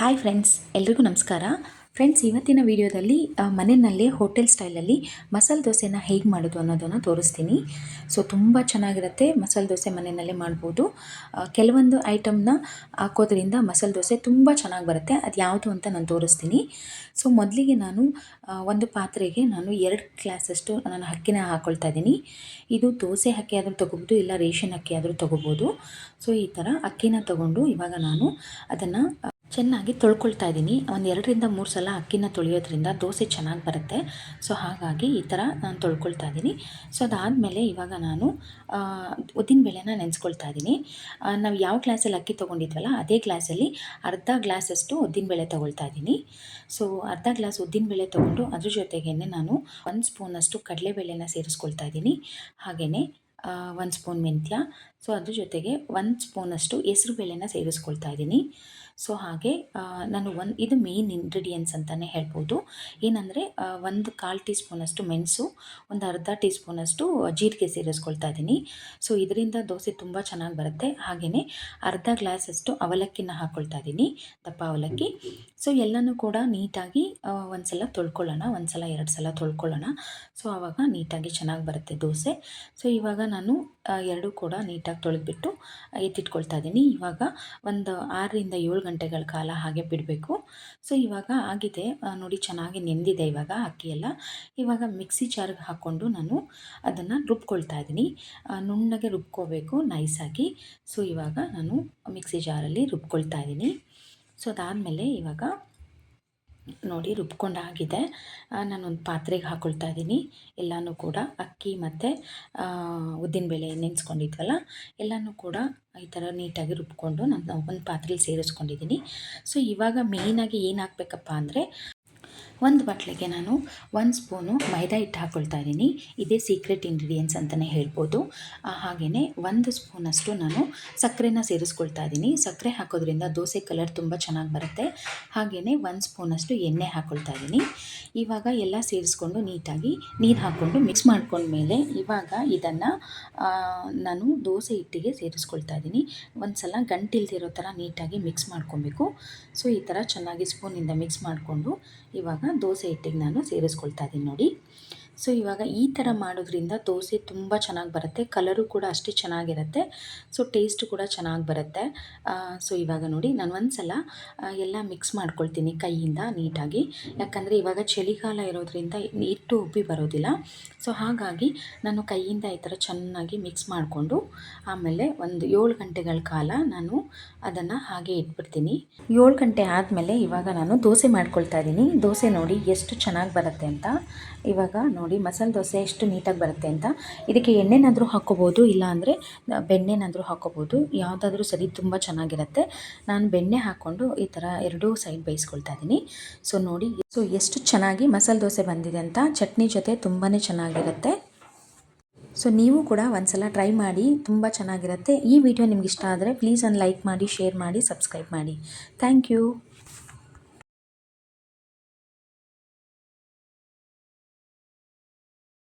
Hi friends ಎಲ್ರಿಗೂ ನಮಸ್ಕಾರ. Friends ಇವತ್ತಿನ ವಿಡಿಯೋದಲ್ಲಿ ಮನೆಯಲ್ಲೇ ಹೋಟೆಲ್ ಸ್ಟೈಲಲ್ಲಿ ಮಸಾಲೆ ದೋಸೆನ ಹೇಗೆ ಮಾಡೋದು ಅನ್ನೋದನ್ನು ತೋರಿಸ್ತೀನಿ. ಸೊ ತುಂಬ ಚೆನ್ನಾಗಿರುತ್ತೆ, ಮಸಾಲೆ ದೋಸೆ ಮನೆಯಲ್ಲೇ ಮಾಡ್ಬೋದು. ಕೆಲವೊಂದು ಐಟಮ್ನ ಹಾಕೋದ್ರಿಂದ ಮಸಾಲೆ ದೋಸೆ ತುಂಬ ಚೆನ್ನಾಗಿ ಬರುತ್ತೆ. ಅದು ಯಾವುದು ಅಂತ ನಾನು ತೋರಿಸ್ತೀನಿ. ಸೊ ಮೊದಲಿಗೆ ನಾನು ಒಂದು ಪಾತ್ರೆಗೆ ನಾನು ಎರಡು ಗ್ಲಾಸಷ್ಟು ನಾನು ಅಕ್ಕಿನ ಹಾಕ್ಕೊಳ್ತಾ ಇದ್ದೀನಿ. ಇದು ದೋಸೆ ಹಕ್ಕಿ ಆದರೂ ತೊಗೋಬೋದು, ಇಲ್ಲ ರೇಷನ್ ಅಕ್ಕಿ ಆದರೂ ತೊಗೋಬೋದು. ಸೊ ಈ ಥರ ಅಕ್ಕಿನ ತೊಗೊಂಡು ಇವಾಗ ನಾನು ಅದನ್ನು ಚೆನ್ನಾಗಿ ತೊಳ್ಕೊಳ್ತಾ ಇದ್ದೀನಿ. ಒಂದು ಎರಡರಿಂದ ಮೂರು ಸಲ ಅಕ್ಕಿನ ತೊಳೆಯೋದ್ರಿಂದ ದೋಸೆ ಚೆನ್ನಾಗಿ ಬರುತ್ತೆ. ಸೊ ಹಾಗಾಗಿ ಈ ಥರ ನಾನು ತೊಳ್ಕೊಳ್ತಾ ಇದ್ದೀನಿ. ಸೊ ಅದಾದಮೇಲೆ ಇವಾಗ ನಾನು ಉದ್ದಿನಬೇಳೆನ ನೆನೆಸ್ಕೊಳ್ತಾ ಇದ್ದೀನಿ. ನಾವು ಯಾವ ಗ್ಲಾಸಲ್ಲಿ ಅಕ್ಕಿ ತೊಗೊಂಡಿದ್ವಲ್ಲ, ಅದೇ ಗ್ಲಾಸಲ್ಲಿ ಅರ್ಧ ಗ್ಲಾಸಷ್ಟು ಉದ್ದಿನಬೇಳೆ ತೊಗೊಳ್ತಾ ಇದ್ದೀನಿ. ಸೊ ಅರ್ಧ ಗ್ಲಾಸ್ ಉದ್ದಿನಬೇಳೆ ತೊಗೊಂಡು ಅದ್ರ ಜೊತೆಗೇ ನಾನು ಒಂದು ಸ್ಪೂನಷ್ಟು ಕಡಲೆಬೇಳೆನ ಸೇರಿಸ್ಕೊಳ್ತಾ ಇದ್ದೀನಿ. ಹಾಗೆಯೇ ಒಂದು ಸ್ಪೂನ್ ಮೆಂತ್ಯ. ಸೊ ಅದ್ರ ಜೊತೆಗೆ ಒಂದು ಸ್ಪೂನಷ್ಟು ಹೆಸರು ಬೇಳೆನ ಸೇರಿಸ್ಕೊಳ್ತಾ ಇದ್ದೀನಿ. ಸೊ ಹಾಗೆ ನಾನು ಒಂದು ಇದು ಮೇಯ್ನ್ ಇಂಗ್ರೀಡಿಯೆಂಟ್ಸ್ ಅಂತಲೇ ಹೇಳ್ಬೋದು. ಏನಂದರೆ ಒಂದು ಕಾಲು ಟೀ ಸ್ಪೂನಷ್ಟು ಮೆಣಸು, ಒಂದು ಅರ್ಧ ಟೀ ಸ್ಪೂನಷ್ಟು ಜೀರಿಗೆ ಸೇರಿಸ್ಕೊಳ್ತಾ ಇದ್ದೀನಿ. ಸೊ ಇದರಿಂದ ದೋಸೆ ತುಂಬ ಚೆನ್ನಾಗಿ ಬರುತ್ತೆ. ಹಾಗೆಯೇ ಅರ್ಧ ಗ್ಲಾಸಷ್ಟು ಅವಲಕ್ಕಿನ ಹಾಕ್ಕೊಳ್ತಾ ಇದ್ದೀನಿ, ದಪ್ಪ ಅವಲಕ್ಕಿ. ಸೊ ಎಲ್ಲನೂ ಕೂಡ ನೀಟಾಗಿ ಒಂದು ಸಲ ತೊಳ್ಕೊಳ್ಳೋಣ ಒಂದು ಸಲ ಎರಡು ಸಲ ತೊಳ್ಕೊಳ್ಳೋಣ. ಸೊ ಆವಾಗ ನೀಟಾಗಿ ಚೆನ್ನಾಗಿ ಬರುತ್ತೆ ದೋಸೆ. ಸೊ ಇವಾಗ ನಾನು ಎರಡೂ ಕೂಡ ನೀಟಾಗಿ ತೊಳೆದ್ಬಿಟ್ಟು ಎತ್ತಿಟ್ಕೊಳ್ತಾ ಇದ್ದೀನಿ. ಇವಾಗ ಒಂದು ಆರರಿಂದ ಏಳು ಗಂಟೆಗಳ ಕಾಲ ಹಾಗೆ ಬಿಡಬೇಕು. ಸೊ ಇವಾಗ ಆಗಿದೆ. ನೋಡಿ ಚೆನ್ನಾಗಿ ನೆಂದಿದೆ ಇವಾಗ ಅಕ್ಕಿ ಎಲ್ಲ ಇವಾಗ ಮಿಕ್ಸಿ ಜಾರ್ಗೆ ಹಾಕ್ಕೊಂಡು ನಾನು ಅದನ್ನು ರುಬ್ಕೊಳ್ತಾ ಇದ್ದೀನಿ. ನುಣ್ಣಗೆ ರುಬ್ಕೋಬೇಕು ನೈಸಾಗಿ ಸೊ ಇವಾಗ ನಾನು ಮಿಕ್ಸಿ ಜಾರಲ್ಲಿ ರುಬ್ಕೊಳ್ತಾ ಇದ್ದೀನಿ. ಸೊ ಅದಾದಮೇಲೆ ಇವಾಗ ನೋಡಿ ರುಬ್ಕೊಂಡಾಗಿದೆ. ನಾನೊಂದು ಪಾತ್ರೆಗೆ ಹಾಕ್ಕೊಳ್ತಾ ಇದ್ದೀನಿ. ಎಲ್ಲನೂ ಕೂಡ ಅಕ್ಕಿ ಮತ್ತು ಉದ್ದಿನಬೇಳೆ ನೆನೆಸ್ಕೊಂಡಿದ್ವಲ್ಲ, ಎಲ್ಲನೂ ಕೂಡ ಈ ಥರ ನೀಟಾಗಿ ರುಬ್ಕೊಂಡು ನಾನು ಒಂದು ಪಾತ್ರೆಲಿ ಸೇರಿಸ್ಕೊಂಡಿದ್ದೀನಿ. ಸೊ ಇವಾಗ ಮೇಯ್ನಾಗಿ ಏನು ಹಾಕ್ಬೇಕಪ್ಪ ಅಂದರೆ ಒಂದು ಬಟ್ಲಿಗೆ ನಾನು ಒಂದು ಸ್ಪೂನು ಮೈದಾ ಹಿಟ್ಟು ಹಾಕ್ಕೊಳ್ತಾ ಇದ್ದೀನಿ. ಇದೇ ಸೀಕ್ರೆಟ್ ಇಂಗ್ರೀಡಿಯೆಂಟ್ಸ್ ಅಂತಲೇ ಹೇಳ್ಬೋದು. ಹಾಗೆಯೇ ಒಂದು ಸ್ಪೂನಷ್ಟು ನಾನು ಸಕ್ಕರೆನ ಸೇರಿಸ್ಕೊಳ್ತಾ ಇದ್ದೀನಿ. ಸಕ್ಕರೆ ಹಾಕೋದ್ರಿಂದ ದೋಸೆ ಕಲರ್ ತುಂಬ ಚೆನ್ನಾಗಿ ಬರುತ್ತೆ. ಹಾಗೆಯೇ ಒಂದು ಸ್ಪೂನಷ್ಟು ಎಣ್ಣೆ ಹಾಕ್ಕೊಳ್ತಾ ಇದ್ದೀನಿ. ಇವಾಗ ಎಲ್ಲ ಸೇರಿಸ್ಕೊಂಡು ನೀಟಾಗಿ ನೀರು ಹಾಕ್ಕೊಂಡು ಮಿಕ್ಸ್ ಮಾಡ್ಕೊಂಡ್ಮೇಲೆ ಇವಾಗ ಇದನ್ನು ನಾನು ದೋಸೆ ಹಿಟ್ಟಿಗೆ ಸೇರಿಸ್ಕೊಳ್ತಾ ಇದ್ದೀನಿ. ಒಂದು ಸಲ ಗಂಟಿಲ್ದಿರೋ ಥರ ನೀಟಾಗಿ ಮಿಕ್ಸ್ ಮಾಡ್ಕೊಬೇಕು. ಸೊ ಈ ಥರ ಚೆನ್ನಾಗಿ ಸ್ಪೂನಿಂದ ಮಿಕ್ಸ್ ಮಾಡಿಕೊಂಡು ಇವಾಗ ದೋಸೆ ಹಿಟ್ಟಿಗೆ ನಾನು ಸೇರಿಸ್ಕೊಳ್ತಾ ಇದ್ದೀನಿ ನೋಡಿ. ಸೊ, ಇವಾಗ ಈ ಥರ ಮಾಡೋದ್ರಿಂದ ದೋಸೆ ತುಂಬ ಚೆನ್ನಾಗಿ ಬರುತ್ತೆ. ಕಲರು ಕೂಡ ಅಷ್ಟೇ ಚೆನ್ನಾಗಿರುತ್ತೆ. ಸೊ ಟೇಸ್ಟು ಕೂಡ ಚೆನ್ನಾಗಿ ಬರುತ್ತೆ. ಸೊ, ಇವಾಗ ನೋಡಿ, ನಾನು ಒಂದು ಸಲ ಎಲ್ಲ ಮಿಕ್ಸ್ ಮಾಡ್ಕೊಳ್ತೀನಿ ಕೈಯಿಂದ ನೀಟಾಗಿ. ಯಾಕಂದರೆ ಇವಾಗ ಚಳಿಗಾಲ ಇರೋದ್ರಿಂದ ಇಟ್ಟು ಉಬ್ಬಿ ಬರೋದಿಲ್ಲ. ಸೊ, ಹಾಗಾಗಿ ನಾನು ಕೈಯಿಂದ ಈ ಥರ ಚೆನ್ನಾಗಿ ಮಿಕ್ಸ್ ಮಾಡಿಕೊಂಡು, ಆಮೇಲೆ ಒಂದು ಏಳು ಗಂಟೆಗಳ ಕಾಲ ನಾನು ಅದನ್ನು ಹಾಗೆ ಇಟ್ಬಿಡ್ತೀನಿ. ಏಳು ಗಂಟೆ ಆದಮೇಲೆ ಇವಾಗ ನಾನು ದೋಸೆ ಮಾಡ್ಕೊಳ್ತಾ ಇದ್ದೀನಿ. ದೋಸೆ ನೋಡಿ ಎಷ್ಟು ಚೆನ್ನಾಗಿ ಬರುತ್ತೆ ಅಂತ. ಇವಾಗ ನೋಡಿ. ಮಸಾಲೆ ದೋಸೆ ಎಷ್ಟು ನೀಟಾಗಿ ಬರುತ್ತೆ ಅಂತ. ಇದಕ್ಕೆ ಎಣ್ಣೆನಾದರೂ ಹಾಕ್ಕೋಬೋದು ಇಲ್ಲ ಅಂದರೆ ಬೆಣ್ಣೆನಾದರೂ ಹಾಕ್ಕೋಬೋದು ಯಾವುದಾದ್ರೂ ಸರಿ ತುಂಬ ಚೆನ್ನಾಗಿರುತ್ತೆ. ನಾನು ಬೆಣ್ಣೆ ಹಾಕ್ಕೊಂಡು ಈ ಥರ ಎರಡೂ ಸೈಡ್ ಬೇಯಿಸ್ಕೊಳ್ತಾ ಇದ್ದೀನಿ ಸೊ ನೋಡಿ, ಸೊ ಎಷ್ಟು ಚೆನ್ನಾಗಿ ಮಸಾಲೆ ದೋಸೆ ಬಂದಿದೆ ಅಂತ. ಚಟ್ನಿ ಜೊತೆ ತುಂಬಾ ಚೆನ್ನಾಗಿರುತ್ತೆ. ಸೊ ನೀವು ಕೂಡ ಒಂದ್ಸಲ ಟ್ರೈ ಮಾಡಿ, ತುಂಬ ಚೆನ್ನಾಗಿರುತ್ತೆ. ಈ ವಿಡಿಯೋ ನಿಮ್ಗೆ ಇಷ್ಟ ಆದರೆ ಪ್ಲೀಸ್ ಒಂದು ಲೈಕ್ ಮಾಡಿ ಶೇರ್ ಮಾಡಿ ಸಬ್ಸ್ಕ್ರೈಬ್ ಮಾಡಿ. Thank you